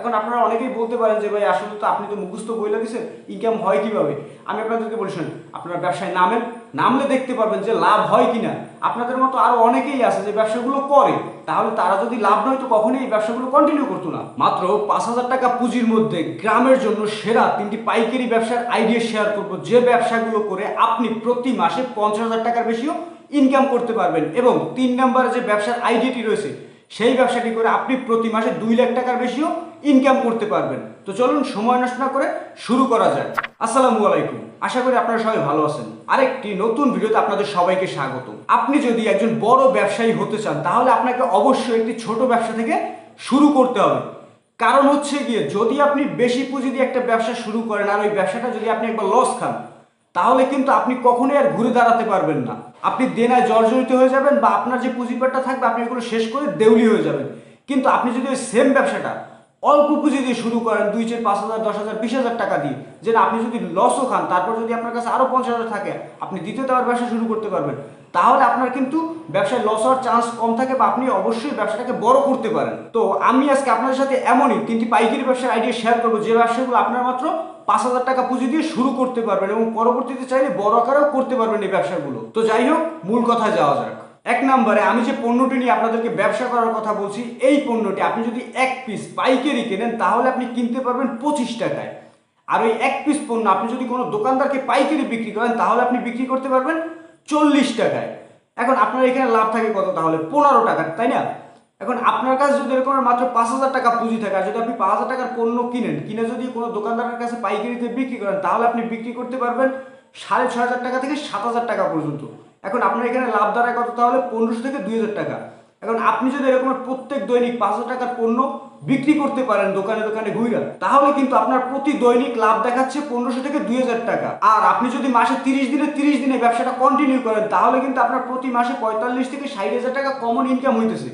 এখন আপনারা অনেকেই বলতে পারেন যে, ভাই, আসলে তো আপনি তো মুখস্থ বইলে দিচ্ছেন ইনকাম হয় কীভাবে? আমি আপনাদেরকে বলি, শুনুন, আপনারা ব্যবসায় নামেন, নামলে দেখতে পারবেন যে লাভ হয় কিনা। আপনাদের মতো আরও অনেকেই আছে যে ব্যবসাগুলো করে, তাহলে তারা যদি লাভ নয়, তো কখনোই এই ব্যবসাগুলো কন্টিনিউ করতো না। মাত্র পাঁচ হাজার টাকা পুঁজির মধ্যে গ্রামের জন্য সেরা তিনটি পাইকারি ব্যবসার আইডিয়া শেয়ার করব, যে ব্যবসাগুলো করে আপনি প্রতি মাসে পঞ্চাশ হাজার টাকার বেশিও ইনকাম করতে পারবেন। এবং তিন নম্বরে যে ব্যবসার আইডিয়াটি রয়েছে সেই ব্যবসাটি করে আপনি প্রতি মাসে দুই লাখ টাকার বেশিও ইনকাম করতে পারবেন। তো চলুন সময় নষ্ট করে শুরু করা যায় আসসালামু আলাইকুম। আশা করি আপনারা সবাই ভালো আছেন। আরেকটি নতুন ভিডিওতে আপনাদের সবাইকে স্বাগত। আপনি যদি একজন বড় ব্যবসায়ী হতে চান, তাহলে আপনাকে অবশ্যই একটি ছোট ব্যবসা থেকে শুরু করতে হবে। কারণ হচ্ছে গিয়ে, যদি আপনি বেশি পুঁজি দিয়ে একটা ব্যবসা শুরু করেন আর ওই ব্যবসাটা যদি আপনি একবার লস খান তাহলে কিন্তু আপনি কখনোই আর ঘুরে দাঁড়াতে পারবেন না। আপনি দেনায় জর্জরিত হয়ে যাবেন বা আপনার যে পুঁজিপাটটা থাকবে, আপনি এগুলো শেষ করে দেউলি হয়ে যাবেন। কিন্তু আপনি যদি ওই সেম ব্যবসাটা অল্প পুঁজি দিয়ে শুরু করেন, দুই চার পাঁচ হাজার, দশ হাজার, বিশ হাজার টাকা দিয়ে যে আপনি যদি লসও খান, তারপর যদি আপনার কাছে আরও পঞ্চাশ হাজার থাকে, আপনি দ্বিতীয় আবার ব্যবসা শুরু করতে পারবেন। তাহলে আপনার কিন্তু ব্যবসায় লস হওয়ার চান্স কম থাকে বা আপনি অবশ্যই ব্যবসাটাকে বড় করতে পারেন। তো আমি আজকে আপনাদের সাথে এমনই তিনটি পাইকারি ব্যবসার আইডিয়া শেয়ার করব। যে ব্যবসাগুলো আপনার মাত্র পাঁচ হাজার টাকা পুঁজি দিয়ে শুরু করতে পারবেন এবং পরবর্তীতে চাইলে বড় আকারেও করতে পারবেন এই ব্যবসাগুলো। তো যাই হোক, মূল কথায় যাওয়া যাক। এক নম্বরে আমি যে পণ্যটি নিয়ে আপনাদেরকে ব্যবসা করার কথা বলছি, এই পণ্যটি আপনি যদি এক পিস পাইকারি কেনেন, তাহলে আপনি কিনতে পারবেন পঁচিশ টাকায়। আর ওই এক পিস পণ্য আপনি যদি কোনো দোকানদারকে পাইকারি বিক্রি করেন, তাহলে আপনি বিক্রি করতে পারবেন চল্লিশ টাকায়। এখন আপনার এখানে লাভ থাকে কত? তাহলে পনেরো টাকা তাই না? এখন আপনার কাছে যদি এরকম মাত্র পাঁচ হাজার টাকা পুঁজি থাকে, আর যদি আপনি পাঁচ হাজার টাকার পণ্য কিনেন, কিনে যদি কোনো দোকানদারের কাছে পাইকারিতে বিক্রি করেন, তাহলে আপনি বিক্রি করতে পারবেন সাড়ে ছয় হাজার টাকা থেকে সাত হাজার টাকা পর্যন্ত। এখন আপনার এখানে লাভ দাঁড়ায় কত? তাহলে পনেরোশো থেকে দুই হাজার টাকা। এখন আপনি যদি এরকম প্রত্যেক দৈনিক পাঁচ হাজার টাকার পণ্য বিক্রি করতে পারেন দোকানে দোকানে ঘুরা, তাহলে কিন্তু আপনার প্রতি দৈনিক লাভ দেখাচ্ছে পনেরোশো থেকে দুই হাজার টাকা। আর আপনি যদি মাসে তিরিশ দিনে তিরিশ দিনে ব্যবসাটা কন্টিনিউ করেন, তাহলে কিন্তু আপনার প্রতি মাসে পঁয়তাল্লিশ থেকে ষাট হাজার টাকা কমন ইনকাম হইতেছে।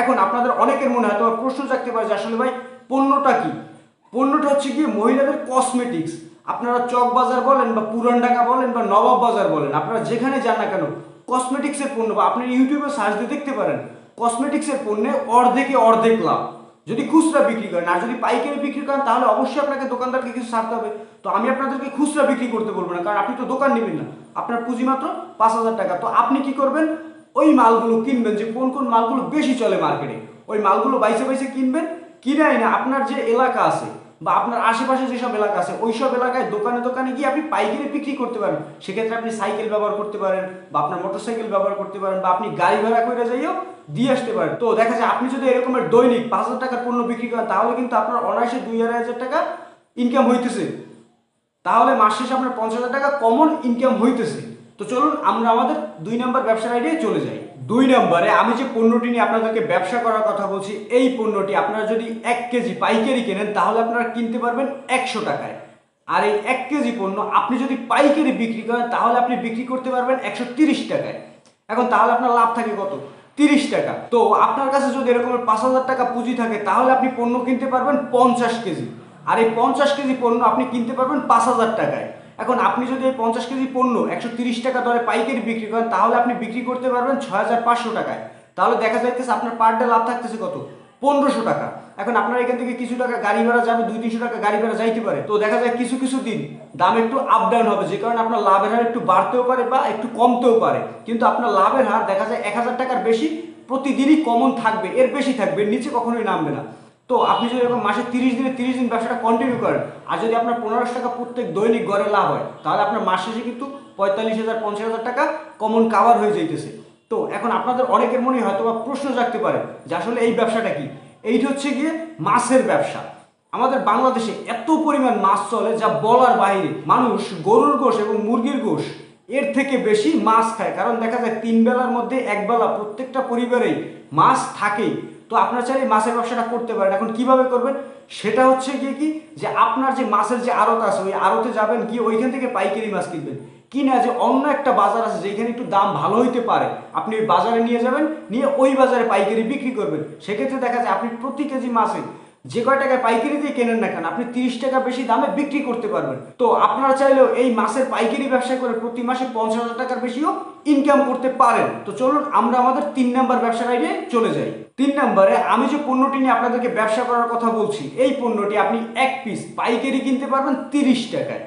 এখন আপনাদের অনেকের মনে হয় তোমার প্রশ্ন থাকতে পারে যে আসলে ভাই, পণ্যটা কি? পণ্যটা হচ্ছে কি মহিলাদের কসমেটিক্স আপনারা চক বাজার বলেন বা পুরানডাঙ্গা বলেন বা নবাব বাজার বলেন, আপনারা যেখানে যান না কেন কসমেটিক্সের পণ্য বা আপনি ইউটিউবে সার্চ দিয়ে দেখতে পারেন কসমেটিক্সের পণ্যে অর্ধেকে অর্ধেক লাভ। যদি খুচরা বিক্রি করেন, আর যদি পাইকারি বিক্রি করেন, তাহলে অবশ্যই আপনাকে দোকানদারকে কিছু ছাড়তে হবে। তো আমি আপনাদেরকে খুচরা বিক্রি করতে বলব না, কারণ আপনি তো দোকান নেবেন না। আপনার পুঁজি মাত্র পাঁচ হাজার টাকা। তো আপনি কি করবেন? ওই মালগুলো কিনবেন যে কোন কোন মালগুলো বেশি চলে মার্কেটে ওই মালগুলো বাইসে বাইসে কিনবেন কিনে না, আপনার যে এলাকা আছে বা আপনার আশেপাশে যেসব এলাকা আছে ওই সব এলাকায় দোকানে দোকানে গিয়ে আপনি পাইকারি বিক্রি করতে পারেন। সেক্ষেত্রে আপনি সাইকেল ব্যবহার করতে পারেন বা আপনার মোটরসাইকেল ব্যবহার করতে পারেন বা আপনি গাড়ি ভাড়া করে যাইও দিয়ে আসতে পারেন। তো দেখা যায় আপনি যদি এরকমের দৈনিক পাঁচ হাজার টাকার পণ্য বিক্রি করেন, তাহলে কিন্তু আপনার অনায়াসে দুই আড়াই হাজার টাকা ইনকাম হইতেছে। তাহলে মাস শেষে আপনার পঞ্চাশ হাজার টাকা কমন ইনকাম হইতেছে। তো চলুন, আমরা আমাদের দুই নম্বর ব্যবসার আইডিয়ায় চলে যাই। দুই নম্বরে আমি যে পণ্যটি নিয়ে আপনাদেরকে ব্যবসা করার কথা বলছি, এই পণ্যটি আপনারা যদি এক কেজি পাইকারি কেনেন, তাহলে আপনারা কিনতে পারবেন একশো টাকায়। আর এই এক কেজি পণ্য আপনি যদি পাইকারি বিক্রি করেন, তাহলে আপনি বিক্রি করতে পারবেন একশো তিরিশ টাকায়। এখন তাহলে আপনার লাভ থাকে কত? তিরিশ টাকা। তো আপনার কাছে যদি এরকম পাঁচ হাজার টাকা পুঁজি থাকে, তাহলে আপনি পণ্য কিনতে পারবেন পঞ্চাশ কেজি। আর এই পঞ্চাশ কেজি পণ্য আপনি কিনতে পারবেন পাঁচ হাজার টাকায়। এখন আপনি যদি এই পঞ্চাশ কেজি পণ্য একশো তিরিশ টাকা দরে পাইকারি বিক্রি করেন, তাহলে আপনি বিক্রি করতে পারবেন ছয় হাজার পাঁচশো টাকায়। তাহলে দেখা যাইতেছে আপনার পার ডে লাভ থাকতেছে কত? পনেরোশো টাকা। এখন আপনার এখান থেকে কিছু টাকা গাড়ি ভাড়া যাবে, দুই তিনশো টাকা গাড়ি ভাড়া যাইতে পারে। তো দেখা যায় কিছু কিছু দিন দাম একটু আপ ডাউন হবে, যে কারণে আপনার লাভের হার একটু বাড়তেও পারে বা একটু কমতেও পারে। কিন্তু আপনার লাভের হার দেখা যায় এক হাজার টাকার বেশি প্রতিদিনই কমন থাকবে, এর বেশি থাকবে নিচে কখনোই নামবে না। তো আপনি যদি এরকম মাসে তিরিশ দিনে তিরিশ দিন ব্যবসাটা কন্টিনিউ করেন, আর যদি আপনার পনেরোশো টাকা প্রত্যেক দৈনিক গড়ে লাভ হয়, তাহলে আপনার মাস কিন্তু পঁয়তাল্লিশ হাজার, পঞ্চাশ হাজার টাকা কমন কাভার হয়ে যাইতেছে। তো এখন আপনাদের অনেকের মনে হয়তো বা প্রশ্ন জাগতে পারে যে আসলে এই ব্যবসাটা কি? এইটা হচ্ছে গিয়ে মাছের ব্যবসা। আমাদের বাংলাদেশে এত পরিমাণ মাছ চলে যা বলার বাইরে মানুষ গরুর গোশ এবং মুরগির গোশ, এর থেকে বেশি মাছ খায়। কারণ দেখা যায় তিন বেলার মধ্যে এক বেলা প্রত্যেকটা পরিবারেই মাছ থাকেই। তো আপনারা চাইলে মাছের ব্যবসাটা করতে পারেন। এখন কীভাবে করবেন? সেটা হচ্ছে গিয়ে কি? যে আপনার যে মাছের যে আড়ত আছে, ওই আড়তে যাবেন, গিয়ে ওইখান থেকে পাইকারি মাছ কিনবেন। কিনা যে অন্য একটা বাজার আছে যেখানে একটু দাম ভালো হইতে পারে, আপনি ওই বাজারে নিয়ে যাবেন, নিয়ে ওই বাজারে পাইকারি বিক্রি করবেন। সেক্ষেত্রে দেখা যায় আপনি প্রতি কেজি মাছে যে কয় টাকায় পাইকারি দিয়ে কেনেন না কেন, আপনি তিরিশ টাকা বেশি দামে বিক্রি করতে পারবেন। তো আপনারা চাইলেও এই মাছের পাইকারি ব্যবসা করে প্রতি মাসে পঞ্চাশ হাজার টাকার বেশিও ইনকাম করতে পারেন। তো চলুন, আমরা আমাদের তিন নাম্বার ব্যবসার আইডিয়ায় চলে যাই। তিন নম্বরে, আমি যে পণ্যটি নিয়ে আপনাদেরকে ব্যবসা করার কথা বলছি, এই পণ্যটি আপনি এক পিস পাইকারি কিনতে পারবেন তিরিশ টাকায়।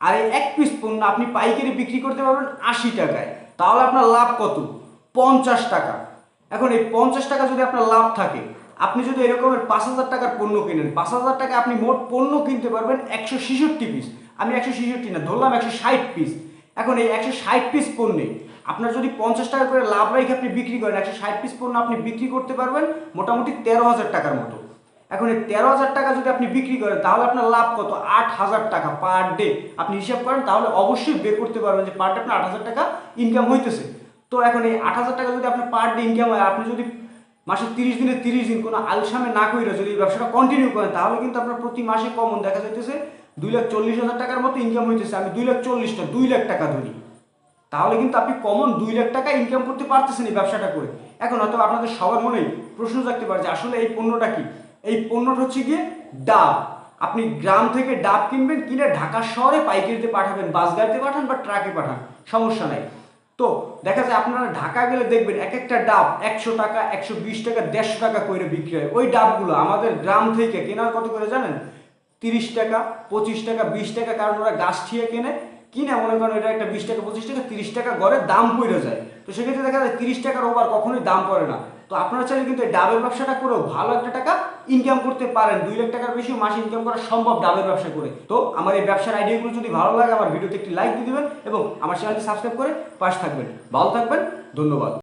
আর এই এক পিস পণ্য আপনি পাইকারি বিক্রি করতে পারবেন আশি টাকায়। তাহলে আপনার লাভ কত? পঞ্চাশ টাকা। এখন এই পঞ্চাশ টাকা যদি আপনার লাভ থাকে, আপনি যদি এরকমের পাঁচ হাজার টাকার পণ্য কিনেন, পাঁচ হাজার টাকা আপনি মোট পণ্য কিনতে পারবেন একশো ছেষট্টি পিস আমি একশো ছেষট্টি না, ধরলাম একশো ষাট পিস এখন এই একশো ষাট পিস পণ্যে আপনার যদি পঞ্চাশ টাকা করে লাভ রেখে আপনি বিক্রি করেন। একশো ষাট পিস পণ্য আপনি বিক্রি করতে পারবেন মোটামুটি তেরো হাজার টাকার মতো। এখন এই তেরো হাজার টাকা যদি আপনি বিক্রি করেন, তাহলে আপনার লাভ কত? আট হাজার টাকা পার ডে আপনি হিসাব করেন, তাহলে অবশ্যই বের করতে পারবেন যে পার ডে আপনার আট হাজার টাকা ইনকাম হইতেছে। তো এখন এই আট হাজার টাকা যদি আপনার পার ডে ইনকাম হয়, আপনি যদি মাসে তিরিশ দিনে তিরিশ দিন কোনো আলসামে না করে যদি ব্যবসাটা কন্টিনিউ করেন, তাহলে কিন্তু আপনার প্রতি মাসে কমন দেখা যাইতেছে দুই লাখ চল্লিশ হাজার টাকার মতো ইনকাম হইতেছে। আমি দুই লাখ চল্লিশটা, দুই লাখ টাকা ধরি। তাহলে কিন্তু আপনি কমন দুই লাখ টাকা ইনকাম করতে পারতেছেন এই ব্যবসাটা করে। এখন হয়তো আপনাদের সবার মনেই প্রশ্ন থাকতে পারে যে আসলে এই পণ্যটা কি? এই পণ্যটা হচ্ছে গিয়ে ডাব। আপনি গ্রাম থেকে ডাব কিনবেন, কিনে ঢাকা শহরে পাইকারিতে পাঠাবেন, বাস গাড়িতে পাঠান বা ট্রাকে পাঠান, সমস্যা নাই। তো দেখা যায় আপনারা ঢাকা গেলে দেখবেন এক একটা ডাব একশো টাকা, একশো বিশ টাকা, দেড়শো টাকা করে বিক্রি হয়। ওই ডাবগুলো আমাদের গ্রাম থেকে কেনার কত করে জানেন? তিরিশ টাকা, পঁচিশ টাকা, বিশ টাকা, কারণ ওরা গাছ ঠিয়ে কেনে কিনে মনে করেন এটা একটা বিশ টাকা, পঁচিশ টাকা, তিরিশ টাকা গড়ে দাম পড়ে যায়। তো সেক্ষেত্রে দেখা যায় তিরিশ টাকার ওভার কখনোই দাম পড়ে না। তো আপনারা চাইলে কিন্তু ডাবের ব্যবসাটা করেও ভালো একটা টাকা ইনকাম করতে পারেন। দুই লাখ টাকার বেশি মাসে ইনকাম করা সম্ভব ডাবের ব্যবসা করে। তো আমার এই ব্যবসার আইডিয়াগুলো যদি ভালো লাগে, আমার ভিডিওতে একটি লাইক দিয়ে দেবেন এবং আমার চ্যানেলটি সাবস্ক্রাইব করে পাশে থাকবেন। ভালো থাকবেন, ধন্যবাদ।